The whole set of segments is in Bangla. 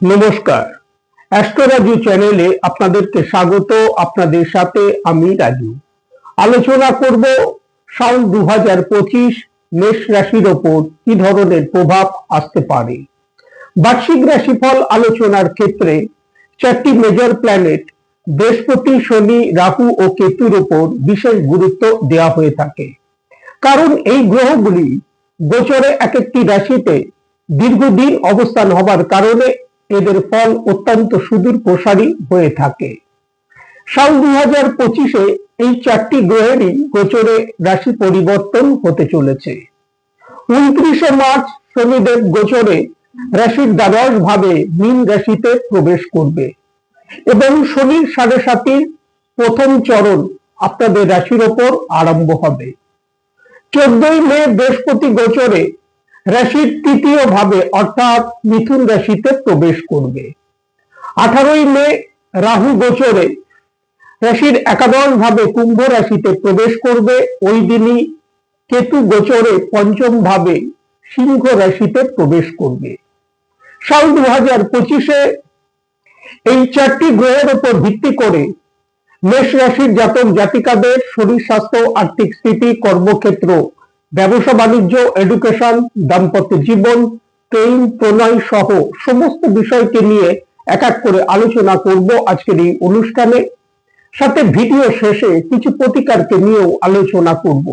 নমস্কার। অ্যাস্ট্রোরাজু চ্যানেলে আপনাদেরকে স্বাগত, আপনাদের সাথে আমি রাজু। আলোচনা করব সাল দু হাজার পঁচিশ মেষ রাশির ওপর কি ধরনের প্রভাব আসতে পারে। বার্ষিক রাশিফল আলোচনার ক্ষেত্রে চারটি মেজর প্ল্যানেট বৃহস্পতি, শনি, রাহু ও কেতুর ওপর বিশেষ গুরুত্ব দেওয়া হয়ে থাকে। কারণ এই গ্রহগুলি গোচরে এক একটি রাশিতে দীর্ঘদিন অবস্থান হবার কারণে এদের ফল অত্যন্ত সুদূর প্রসারী হয়ে থাকে। সাল দুই হাজার পঁচিশে এই চারটি গ্রহেরই গোচরে রাশি পরিবর্তন হতে চলেছে। উনত্রিশে মার্চ শনিদেব গোচরে রাশির দ্বাদশ ভাবে মীন রাশিতে প্রবেশ করবে এবং শনির সাড়ে সাতির প্রথম চরণ আপনাদের রাশির ওপর আরম্ভ হবে। চোদ্দই মে বৃহস্পতি গোচরে রাশির তৃতীয় ভাবে অর্থাৎ মিথুন রাশিতে প্রবেশ করবে। আঠারোই মে রাহু গোচরে রাশির একাদশ ভাবে কুম্ভ রাশিতে প্রবেশ করবে। ওই দিনই কেতু গোচরে পঞ্চম ভাবে সিংহ রাশিতে প্রবেশ করবে। সাল দু হাজার পঁচিশে এই চারটি গ্রহের উপর ভিত্তি করে মেষ রাশির জাতক জাতিকাদের শরীর স্বাস্থ্য, আর্থিক স্থিতি, কর্মক্ষেত্র ব্যবসা, বাণিজ্য এডুকেশন দাম্পত্য জীবন, প্রেম, প্রণয় সহ সমস্ত বিষয়কে নিয়ে এক এক করে আলোচনা করব আজকের এই অনুষ্ঠানে। সাথে ভিডিও শেষে কিছু প্রতিকারকে নিয়েও আলোচনা করব।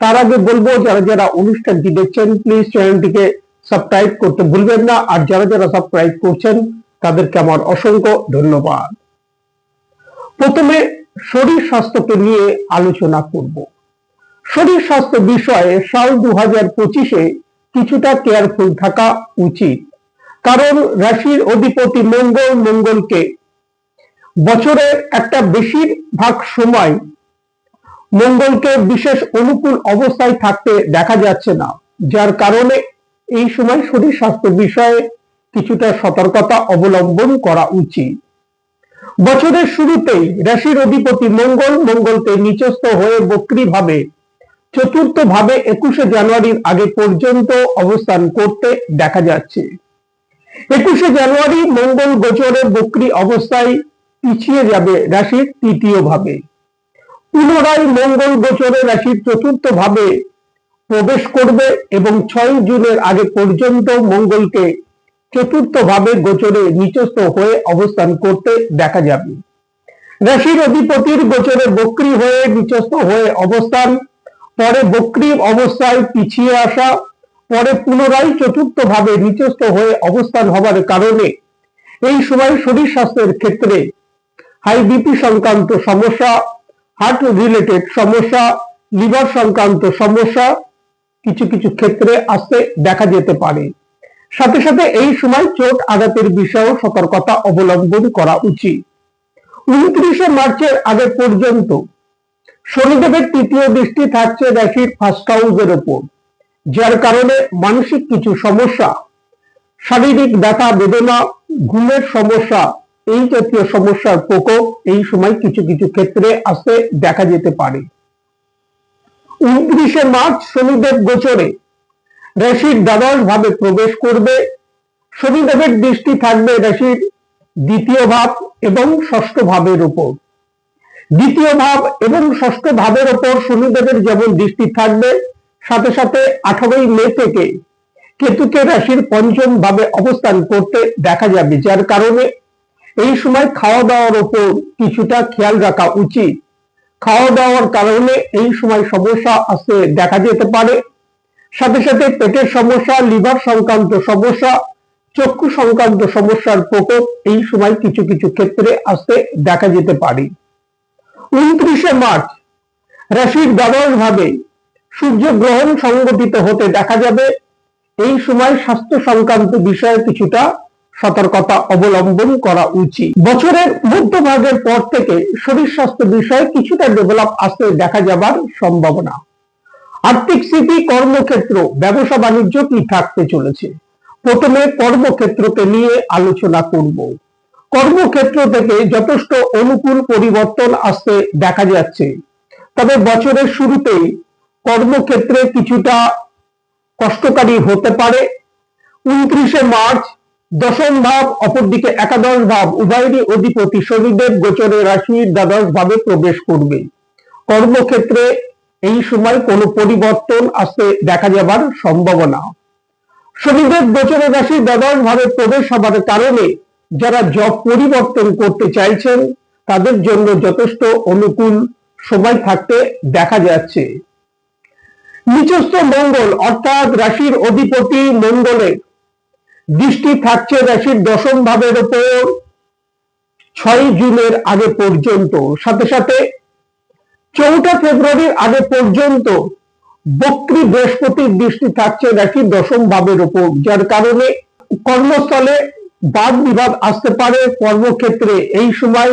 তার আগে বলব, যারা যারা অনুষ্ঠানটি দেখছেন প্লিজ চ্যানেলটিকে সাবস্ক্রাইব করতে ভুলবেন না। আর যারা যারা সাবস্ক্রাইব করছেন, তাদেরকে আমার অসংখ্য ধন্যবাদ। প্রথমে শরীর স্বাস্থ্যকে নিয়ে আলোচনা করব। শরীর স্বাস্থ্য বিষয়ে সাল দু হাজার পঁচিশে কিছুটা কেয়ারফুল থাকা উচিত। কারণ রাশির অধিপতি মঙ্গল মঙ্গলকে বছরের একটা বেশিরভাগ সময় মঙ্গলকে বিশেষ অনুকূল অবস্থায় থাকতে দেখা যাচ্ছে না, যার কারণে এই সময় শরীর স্বাস্থ্য বিষয়ে কিছুটা সতর্কতা অবলম্বন করা উচিত। বছরের শুরুতেই রাশির অধিপতি মঙ্গল মঙ্গলকে নিচস্থ হয়ে বক্রী ভাবে চতুর্থ ভাবে একুশে জানুয়ারির আগে পর্যন্ত অবস্থান করতে দেখা যাচ্ছে। একুশে জানুয়ারি মঙ্গল গোচরের বক্রী অবস্থায় পিছিয়ে যাবে রাশির তৃতীয় ভাবে পুনরায় মঙ্গল গোচরে রাশির চতুর্থ ভাবে প্রবেশ করবে এবং ছয় জুনের আগে পর্যন্ত মঙ্গলকে চতুর্থ ভাবে গোচরে নিচস্থ হয়ে অবস্থান করতে দেখা যাবে। রাশির অধিপতির গোচরে বক্রী হয়ে নিচস্থ হয়ে অবস্থান পরে বক্রী অবস্থায় পিছিয়ে আসা, পরে পুনরায় চতুর্থ ভাবে নিচস্থ হয়ে অবস্থান হবার কারণে এই সময় শরীর স্বাস্থ্যের ক্ষেত্রে হাই বিপি সংক্রান্ত সমস্যা হার্ট রিলেটেড সমস্যা লিভার সংক্রান্ত সমস্যা কিছু কিছু ক্ষেত্রে আসতে দেখা যেতে পারে। সাথে সাথে এই সময় চোট আঘাতের বিষয়েও সতর্কতা অবলম্বন করা উচিত। উনত্রিশে মার্চের আগে পর্যন্ত শনিদেবের তৃতীয় দৃষ্টি থাকছে রাশির ফার্স্ট হাউসের ওপর যার কারণে মানসিক কিছু সমস্যা, শারীরিক ব্যথা, বেদনা, ঘুমের সমস্যা, এই জাতীয় সমস্যার প্রকোপ এই সময় কিছু কিছু ক্ষেত্রে আসতে দেখা যেতে পারে। উনত্রিশে মার্চ শনিদেব গোচরে, রাশির দ্বাদশ ভাবে প্রবেশ করবে, শনিদেবের দৃষ্টি থাকবে রাশির দ্বিতীয় ভাব এবং ষষ্ঠ ভাবের উপর। দ্বিতীয় ভাব এবং ষষ্ঠ ভাবের ওপর শনিদেবের যেমন দৃষ্টি থাকবে, সাথে সাথে আঠারোই মে থেকে কেতুকে রাশির পঞ্চম ভাবে অবস্থান করতে দেখা যাবে, যার কারণে এই সময় খাওয়া দাওয়ার ওপর কিছুটা খেয়াল রাখা উচিত। খাওয়া দাওয়ার কারণে এই সময় সমস্যা আসতে দেখা যেতে পারে। সাথে সাথে পেটের সমস্যা, লিভার সংক্রান্ত সমস্যা, চক্ষু সংক্রান্ত সমস্যার প্রকোপ এই সময় কিছু কিছু ক্ষেত্রে আসতে দেখা যেতে পারে। উনত্রিশে মার্চ রাশির দ্বাদশ ভাবে সূর্য গ্রহণ সংগঠিত হতে দেখা যাবে। এই সময় স্বাস্থ্য সংক্রান্ত বিষয়ে কিছুটা সতর্কতা অবলম্বন করা উচিত। বছরের মধ্যভাগের পর থেকে শরীর স্বাস্থ্য বিষয়ে কিছুটা ডেভেলপ আসতে দেখা যাবার সম্ভাবনা। আর্থিক স্থিতি, কর্মক্ষেত্র, ব্যবসা বাণিজ্য কি থাকতে চলেছে। প্রথমে কর্মক্ষেত্রকে নিয়ে আলোচনা করব। কর্মক্ষেত্র থেকে যথেষ্ট অনুকূল পরিবর্তন আসতে দেখা যাচ্ছে। তবে বছরের শুরুতেই কর্মক্ষেত্রে কিছুটা কষ্টকারী হতে পারে। উনত্রিশে মার্চ, দশম ভাব অপরদিকে একাদশ ভাব উভয়েরই অধিপতি শনিদেব গোচরে রাশির দ্বাদশ ভাবে প্রবেশ করবে। কর্মক্ষেত্রে এই সময় কোনো পরিবর্তন আসতে দেখা যাবার সম্ভাবনা। শনিদেব গোচরে রাশি দ্বাদশ ভাবে প্রবেশ হবার কারণে যারা জব পরিবর্তন করতে চাইছেন, তাদের জন্য যথেষ্ট অনুকূল সময় থাকতে দেখা যাচ্ছে। নিচস্থ মঙ্গল অর্থাৎ রাশির অধিপতি মঙ্গলের দৃষ্টি থাকছে রাশির দশম ভাবের ওপর, ছয় জুনের আগে পর্যন্ত। সাথে সাথে চৌঠা ফেব্রুয়ারির আগে পর্যন্ত বক্রী বৃহস্পতির দৃষ্টি থাকছে রাশির দশম ভাবের ওপর, যার কারণে কর্মস্থলে বাদ বিবাদ আসতে পারে কর্মক্ষেত্রে এই সময়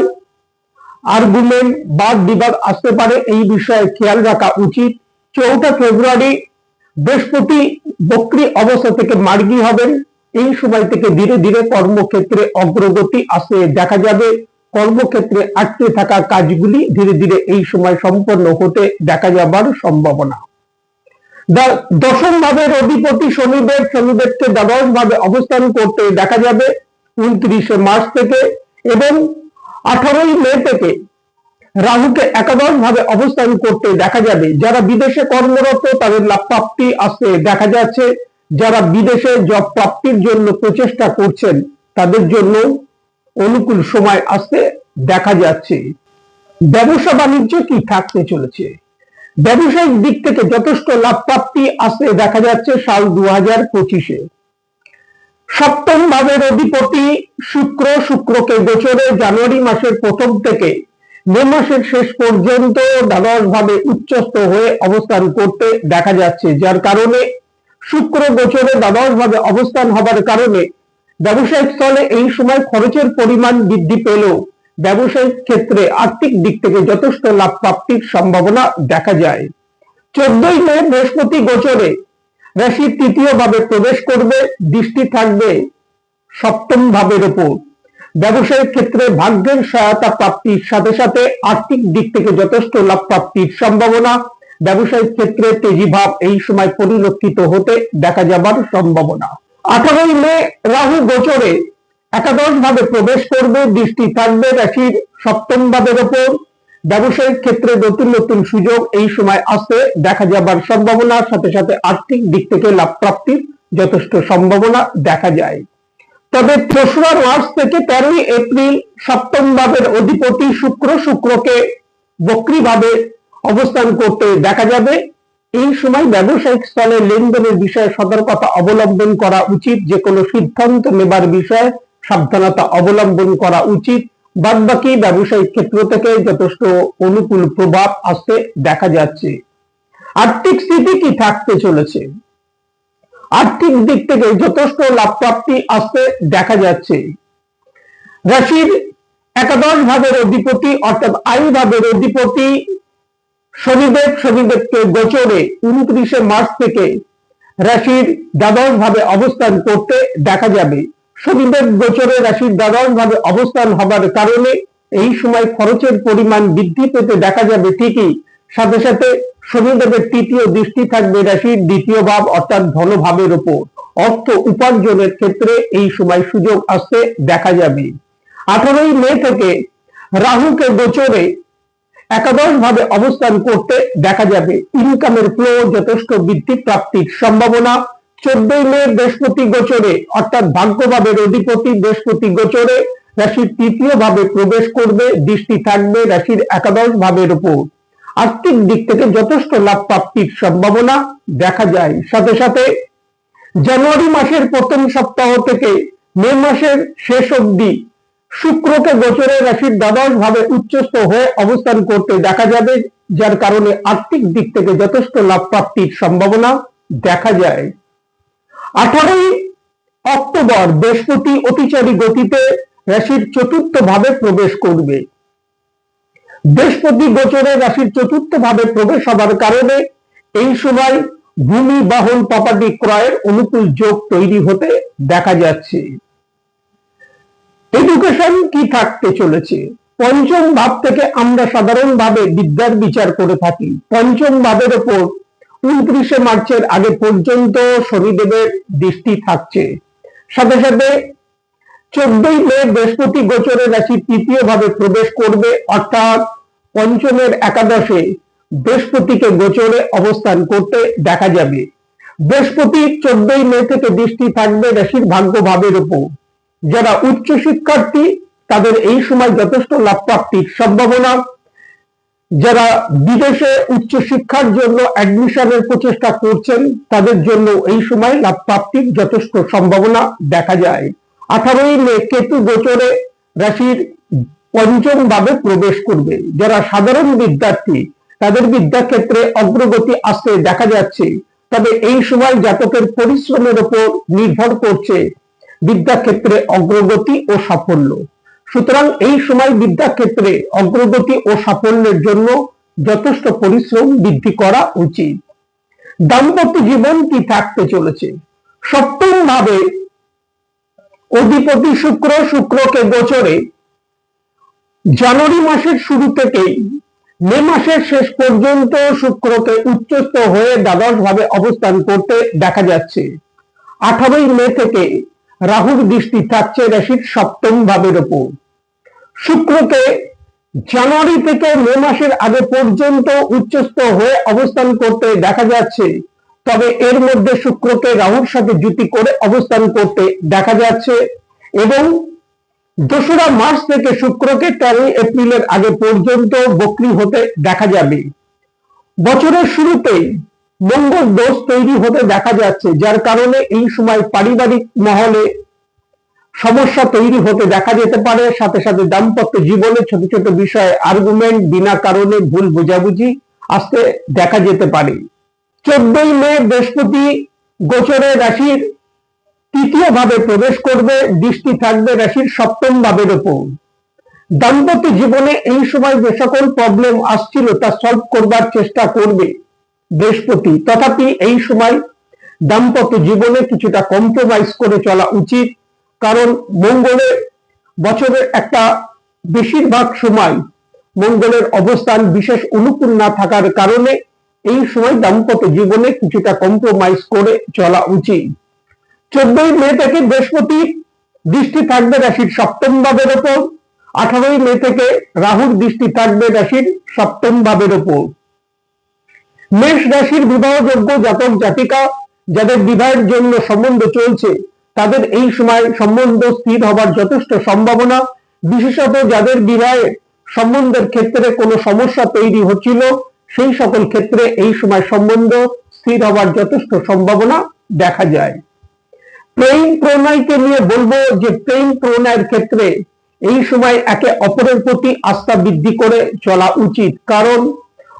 আর্গুমেন্ট বাদ বিবাদ আসতে পারে, এই বিষয়ে খেয়াল রাখা উচিত। চৌঠা ফেব্রুয়ারি বৃহস্পতি বক্রী অবস্থা থেকে মার্গি হবেন। এই সময় থেকে ধীরে ধীরে কর্মক্ষেত্রে অগ্রগতি আসতে দেখা যাবে। কর্মক্ষেত্রে আটকে থাকা কাজগুলি ধীরে ধীরে এই সময় সম্পন্ন হতে দেখা যাবার সম্ভাবনা। দশম ভাবের অধিপতি শনিদেব, শনিদেবকে দ্বাদশ ভাবে অবস্থান করতে দেখা যাবে উনত্রিশে মার্চ থেকে এবং আঠারোই মে থেকে রাহুকে একাদশ ভাবে অবস্থান করতে দেখা যাবে। যারা বিদেশে কর্মরত তাদের লাভ প্রাপ্তি আসতে দেখা যাচ্ছে। যারা বিদেশে জব প্রাপ্তির জন্য প্রচেষ্টা করছেন তাদের জন্য অনুকূল সময় আসতে দেখা যাচ্ছে। ব্যবসা বাণিজ্য কি থাকতে চলেছে? ব্যবসায়িক দিক থেকে যথেষ্ট লাভ প্রাপ্তি আসতে দেখা যাচ্ছে সাল দু হাজার পঁচিশে। সপ্তম ভাবের অধিপতি শুক্র শুক্রকে গোচরে জানুয়ারি মাসের প্রথম থেকে মে মাসের শেষ পর্যন্ত দ্বাদশ ভাবে উচ্চস্থ হয়ে অবস্থান করতে দেখা যাচ্ছে, যার কারণে শুক্র গোচরে দ্বাদশ ভাবে অবস্থান হবার কারণে ব্যবসায়িক স্থলে এই সময় খরচের পরিমাণ বৃদ্ধি পেলেও ব্যবসায়িক ক্ষেত্রে আর্থিক দিক থেকে যথেষ্ট লাভ প্রাপ্তির সম্ভাবনা দেখা যায়। চোদ্দই মে বৃহস্পতি গোচরে রাশির তৃতীয় ভাবে প্রবেশ করবে, দৃষ্টি থাকবে সপ্তম ভাবের উপর। ব্যবসায়িক ক্ষেত্রে ভাগ্যের সহায়তা প্রাপ্তির সাথে সাথে আর্থিক দিক থেকে যথেষ্ট লাভ প্রাপ্তির সম্ভাবনা। ব্যবসায়িক ক্ষেত্রে তেজি ভাব এই সময় পরিলক্ষিত হতে দেখা যাবার সম্ভাবনা। আঠারোই মে রাহু গোচরে একাদশ ভাবে প্রবেশ করবে, দৃষ্টি থাকবে রাশির সপ্তম ভাবের ওপর। ব্যবসায়িক ক্ষেত্রে নতুন নতুন সুযোগ এই সময় আসতে দেখা যাবার সম্ভাবনা, সাথে সাথে আর্থিক দিক থেকে লাভ প্রাপ্তির যথেষ্ট সম্ভাবনা দেখা যায়। তবে তেসরা মার্চ থেকে তেরোই এপ্রিল সপ্তম ভাবের অধিপতি শুক্র শুক্রকে বক্রিভাবে অবস্থান করতে দেখা যাবে। এই সময় ব্যবসায়িক স্থলে লেনদেনের বিষয়ে সতর্কতা অবলম্বন করা উচিত যে কোনো সিদ্ধান্ত নেবার বিষয়ে সাবধানতা অবলম্বন করা উচিত। বাদ বাকি ব্যবসায়িক ক্ষেত্র থেকে যথেষ্ট অনুকূল প্রভাব আসতে দেখা যাচ্ছে। আর্থিক স্থিতি কি থাকতে চলেছে? আর্থিক দিক থেকে যথেষ্ট লাভ প্রাপ্তি আসতে দেখা যাচ্ছে। রাশির একাদশ ভাবের অধিপতি অর্থাৎ আই ভাবের অধিপতি শনিদেব শনিদেবকে গোচরে উনত্রিশে মার্চ থেকে রাশির দ্বাদশ ভাবে অবস্থান করতে দেখা যাবে। শনিদেব গোচরে রাশির ভাবে অবস্থান হবার কারণে এই সময় খরচের পরিমাণ বৃদ্ধি পেতে দেখা যাবে ঠিকই। সাথে সাথে শনিদেবের তৃতীয় দৃষ্টি থাকবে রাশির দ্বিতীয় ভাব অর্থাৎ ধনভাবের উপর। অর্থ উপার্জনের ক্ষেত্রে এই সময় সুযোগ আসতে দেখা যাবে। আঠারোই মে থেকে রাহুকে গোচরে একাদশ ভাবে অবস্থান করতে দেখা যাবে। ইনকামের ফ্লো যথেষ্ট বৃদ্ধি প্রাপ্তির সম্ভাবনা চোদ্দই মে বৃহস্পতি গোচরে, অর্থাৎ ভাগ্যভাবের অধিপতি বৃহস্পতি গোচরে রাশির তৃতীয় ভাবে প্রবেশ করবে, দৃষ্টি থাকবে রাশির একাদশ ভাবের উপর। আর্থিক দিক থেকে যথেষ্ট লাভ প্রাপ্তির সম্ভাবনা দেখা যায়। সাথে সাথে জানুয়ারি মাসের প্রথম সপ্তাহ থেকে মে মাসের শেষ অবধি শুক্রকে গোচরে রাশির দ্বাদশ ভাবে উচ্চস্থ হয়ে অবস্থান করতে দেখা যাবে, যার কারণে আর্থিক দিক থেকে যথেষ্ট লাভ প্রাপ্তির সম্ভাবনা দেখা যায়। আঠারোই অক্টোবর বৃহস্পতি অতিচারী গতিতে রাশির চতুর্থ ভাবে প্রবেশ করবে। বৃহস্পতি গোচরে রাশির চতুর্থ ভাবে প্রবেশ হবার কারণে এই সময় ভূমি, বাহন প্রপার্টি ক্রয়ের অনুকূল যোগ তৈরি হতে দেখা যাচ্ছে। এডুকেশন কি থাকতে চলেছে? পঞ্চম ভাব থেকে আমরা সাধারণভাবে বিদ্যার বিচার করে থাকি। পঞ্চম ভাবের ওপর উনত্রিশে মার্চের আগে পর্যন্ত শনিদেবের দৃষ্টি থাকছে। সাথে সাথে চোদ্দই মে বৃহস্পতি গোচরে রাশি তৃতীয় ভাবে প্রবেশ করবে, অর্থাৎ পঞ্চমের একাদশে বৃহস্পতিকে গোচরে অবস্থান করতে দেখা যাবে। বৃহস্পতি চোদ্দই মে থেকে দৃষ্টি থাকবে রাশির ভাগ্য ভাবের উপর যারা উচ্চ শিক্ষার্থী, তাদের এই সময় যথেষ্ট লাভ প্রাপ্তির সম্ভাবনা। যারা বিদেশে উচ্চ শিক্ষার জন্য অ্যাডমিশনের প্রচেষ্টা করছেন, তাদের জন্য এই সময় লাভ প্রাপ্তির যথেষ্ট সম্ভাবনা দেখা যায়। আঠারোই মে কেতু গোচরে রাশির পঞ্চম ভাবে প্রবেশ করবে। যারা সাধারণ বিদ্যার্থী, তাদের বিদ্যাক্ষেত্রে অগ্রগতি আসতে দেখা যাচ্ছে। তবে এই সময় জাতকের পরিশ্রমের উপর নির্ভর করছে বিদ্যাক্ষেত্রে অগ্রগতি ও সাফল্য। সুতরাং এই সময় বিদ্যাক্ষেত্রে অগ্রগতি ও সাফল্যের জন্য যথেষ্ট পরিশ্রম বৃদ্ধি করা উচিত। দাম্পত্য জীবন কি থাকতে চলেছে। সপ্তম ভাবে অধিপতি শুক্র শুক্রকে গোচরে জানুয়ারি মাসের শুরু থেকেই মে মাসের শেষ পর্যন্ত শুক্রকে উচ্চস্থ হয়ে দ্বাদশ ভাবে অবস্থান করতে দেখা যাচ্ছে। আঠারোই মে থেকে রাহুর দৃষ্টি থাকছে রাশির সপ্তম ভাবের উপর শুক্রকে জানুয়ারি থেকে মে মাসের আগে পর্যন্ত উচ্চস্থ হয়ে অবস্থান করতে দেখা যাচ্ছে, তবে এর মধ্যে শুক্রকে রাহুর সাথে জুতি করে অবস্থান করতে দেখা যাচ্ছে এবং দোসরা মার্চ থেকে শুক্রকে তেরোই এপ্রিলের আগে পর্যন্ত বক্রি হতে দেখা যাবে। বছরের শুরুতেই মঙ্গল দোষ তৈরি হতে দেখা যাচ্ছে, যার কারণে এই সময় পারিবারিক মহলে সমস্যা তৈরি হতে দেখা যেতে পারে। সাথে সাথে দাম্পত্য জীবনে ছোট ছোট বিষয়ে আর্গুমেন্ট বিনা কারণে ভুল বোঝাবুঝি আসতে দেখা যেতে পারে। চোদ্দই মে বৃহস্পতি গোচরে রাশির তৃতীয় ভাবে প্রবেশ করবে, দৃষ্টি থাকবে রাশির সপ্তম ভাবের উপর দাম্পত্য জীবনে এই সময় যে সকল প্রবলেম আসছিল তা সলভ করবার চেষ্টা করবে। বৃহস্পতি। তথাপি এই সময় দাম্পত্য জীবনে কিছুটা কম্প্রোমাইজ করে চলা উচিত, কারণ মঙ্গলে বছরের একটা বেশিরভাগ সময় মঙ্গলের অবস্থান বিশেষ অনুকূল না থাকার কারণে এই সময় দাম্পত্য জীবনে কিছুটা কম্প্রোমাইজ করে চলা উচিত। চোদ্দই মে থেকে বৃহস্পতি দৃষ্টি থাকবে রাশির সপ্তম ভাবের ওপর। আঠারোই মে থেকে রাহুর দৃষ্টি থাকবে রাশির সপ্তম ভাবের ওপর। মেষ রাশির বিবাহযোগ্য জাতক, জাতিকা যাদের বিবাহের জন্য সম্বন্ধ চলছে, তাদের এই সময় সম্বন্ধ স্থির হবার যথেষ্ট সম্ভাবনা। বিশেষত যাদের বিবাহে সম্বন্ধের ক্ষেত্রে কোনো সমস্যা তৈরি হচ্ছিল, সেই সকল ক্ষেত্রে এই সময় সম্বন্ধ স্থির হবার যথেষ্ট সম্ভাবনা দেখা যায়। প্রেম প্রণয়কে নিয়ে বলব যে, প্রেম প্রণয়ের ক্ষেত্রে এই সময় একে অপরের প্রতি আস্থা বৃদ্ধি করে চলা উচিত। কারণ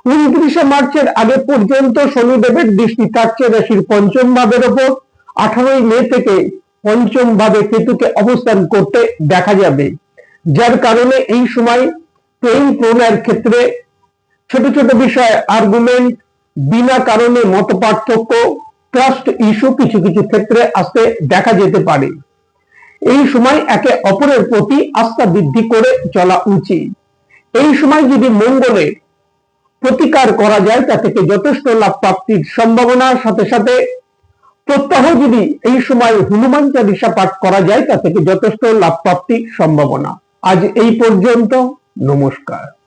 উনত্রিশে মার্চের আগে পর্যন্ত শনিদেবের দৃষ্টি থাকছে রাশির পঞ্চম ভাবের ওপর। আঠারোই মে থেকে পঞ্চম ভাবে কেতুকে অবস্থান করতে দেখা যাবে। যার কারণে এই সময় প্রেম প্রণয়ের ক্ষেত্রে ছোট ছোট বিষয়ে আর্গুমেন্ট বিনা কারণে মত পার্থক্য ট্রাস্ট ইস্যু কিছু কিছু ক্ষেত্রে আসতে দেখা যেতে পারে। এই সময় একে অপরের প্রতি আস্থা বৃদ্ধি করে চলা উচিত। এই সময় যদি মঙ্গলের প্রতিকার করা যায়, তা থেকে যথেষ্ট লাভ প্রাপ্তির সম্ভাবনার সাথে সাথে প্রত্যাহ যদি এই সময় হনুমান চালিসা পাঠ করা যায়, তা থেকে যথেষ্ট লাভ প্রাপ্তির সম্ভাবনা। আজ এই পর্যন্ত, নমস্কার।